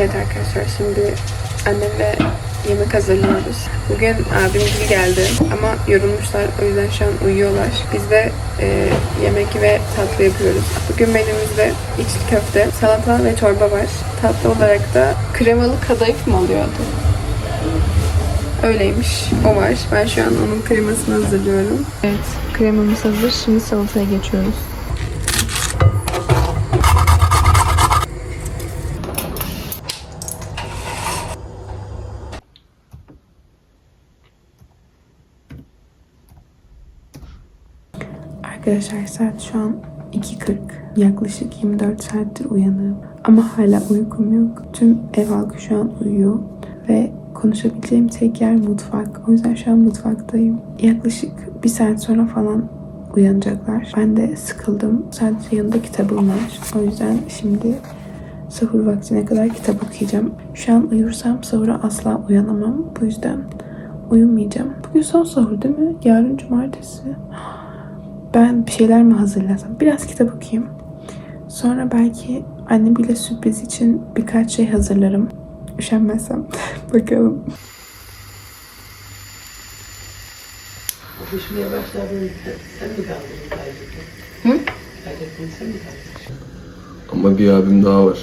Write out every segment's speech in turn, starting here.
Evet arkadaşlar şimdi annemle yemek hazırlıyoruz. Bugün abim gibi geldi ama yorulmuşlar o yüzden şu an uyuyorlar. Biz de e, yemek ve tatlı yapıyoruz. Bugün menümüzde içli köfte, salata ve çorba var. Tatlı olarak da kremalı kadayıf mı oluyordu? Öyleymiş. O var. Ben şu an onun kremasını hazırlıyorum. Evet. Kremamız hazır. Şimdi salataya geçiyoruz. Arkadaşlar saat şu an 2.40. Yaklaşık 24 saattir uyanığım. Ama hala uykum yok. Tüm ev halkı şu an uyuyor. Ve konuşabileceğim tek yer mutfak. O yüzden şu an mutfaktayım. Yaklaşık bir saat sonra falan uyanacaklar. Ben de sıkıldım. Sadece yanında kitabım var. O yüzden şimdi sahur vaktine kadar kitap okuyacağım. Şu an uyursam sahura asla uyanamam. Bu yüzden uyumayacağım. Bugün son sahur değil mi? Yarın cumartesi. Ben bir şeyler mi hazırlasam? Biraz kitap okuyayım. Sonra belki annem bile sürpriz için birkaç şey hazırlarım. Üşenmezsem. Bakalım. Düşmeye başladığında sen mi kaldın kaydettin? Hı? Kaydettin sen mi kaldın? Ama bir abim daha var.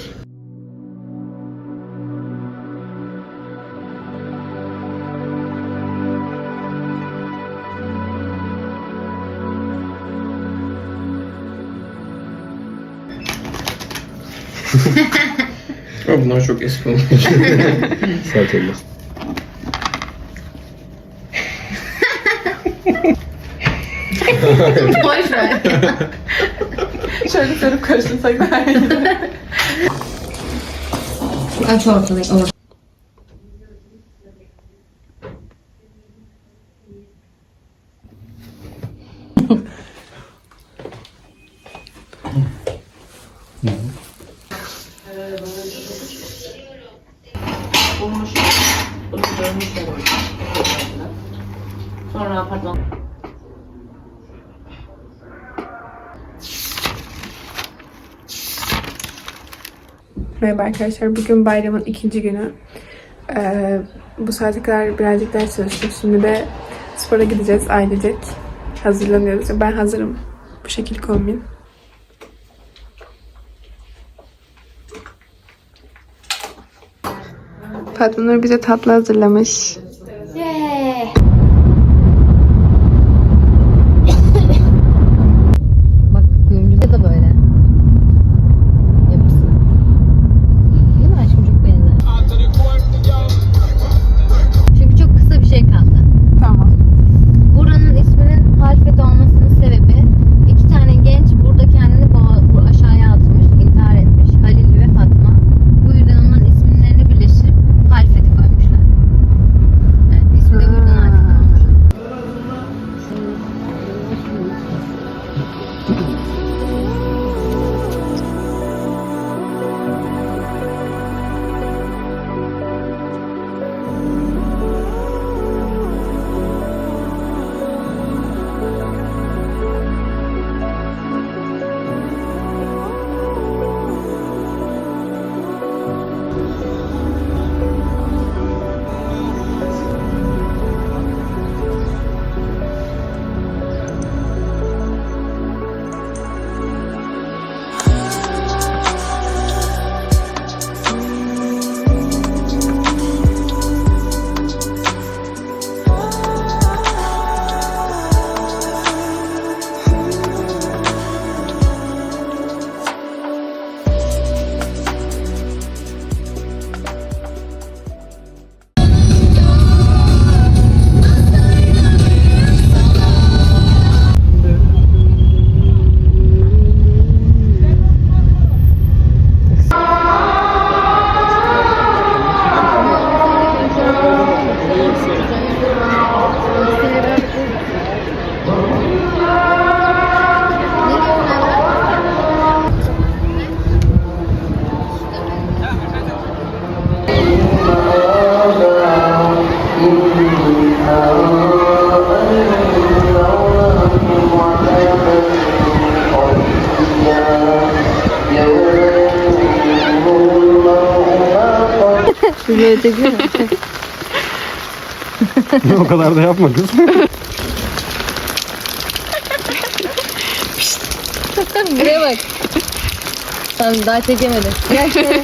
Ama bunlar çok eski olmuş. Sert olmaz. Boş ver. Şöyle sarıp karıştırsak daha iyi. Aç ortalığı. Apartman. Merhaba arkadaşlar. Bugün bayramın ikinci günü. Ee, bu saate kadar birazcık ders çalıştık. Şimdi de spora gideceğiz ailecek. Hazırlanıyoruz. Ben hazırım. Bu şekil kombin. Fatma bize tatlı hazırlamış. Böyle çekiyor mu? o kadar da yapma kız. Buraya bak. Sen daha çekemedin. Gel şöyle.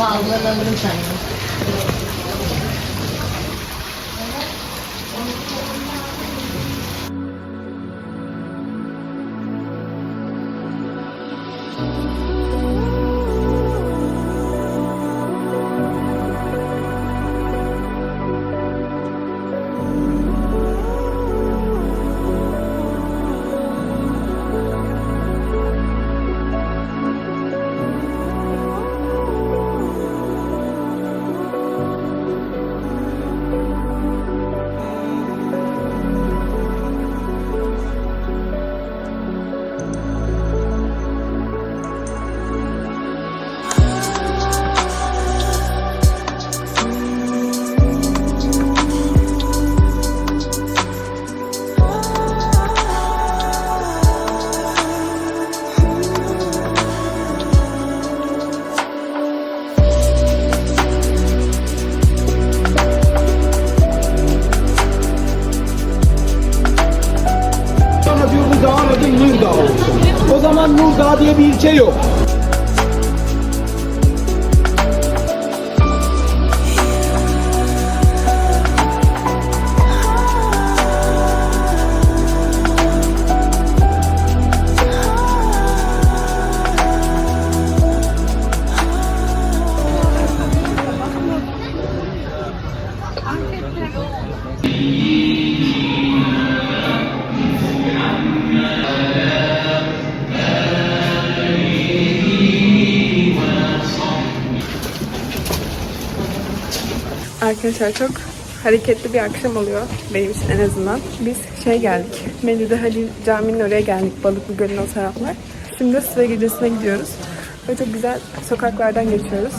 Alırım senden. Zaman Nur Dağı diye bir ilçe yok. Arkadaşlar çok hareketli bir akşam oluyor benim için en azından. Biz şey geldik, Melide Halil Camii'nin oraya geldik, Balıklı Gölü'nün o taraflar. Şimdi sıra gecesine gidiyoruz. Ve çok güzel sokaklardan geçiyoruz.